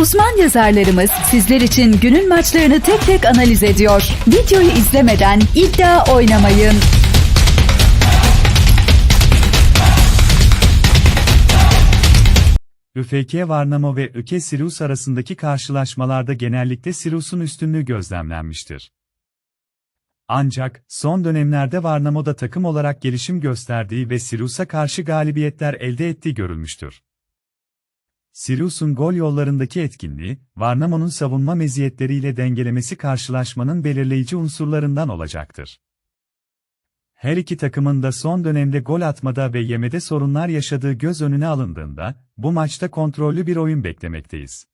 Uzman yazarlarımız sizler için günün maçlarını tek tek analiz ediyor. Videoyu izlemeden iddia oynamayın. ÜFK Varnamo ve Öke Sirius arasındaki karşılaşmalarda genellikle Sirius'un üstünlüğü gözlemlenmiştir. Ancak, son dönemlerde Varnamo'da takım olarak gelişim gösterdiği ve Sirius'a karşı galibiyetler elde ettiği görülmüştür. Sirius'un gol yollarındaki etkinliği, Varnamo'nun savunma meziyetleriyle dengelemesi karşılaşmanın belirleyici unsurlarından olacaktır. Her iki takımın da son dönemde gol atmada ve yemede sorunlar yaşadığı göz önüne alındığında, bu maçta kontrollü bir oyun beklemekteyiz.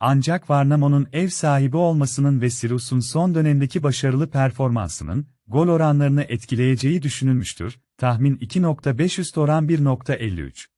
Ancak Varnamo'nun ev sahibi olmasının ve Sirius'un son dönemdeki başarılı performansının, gol oranlarını etkileyeceği düşünülmüştür, tahmin 2.5 üst oran 1.53.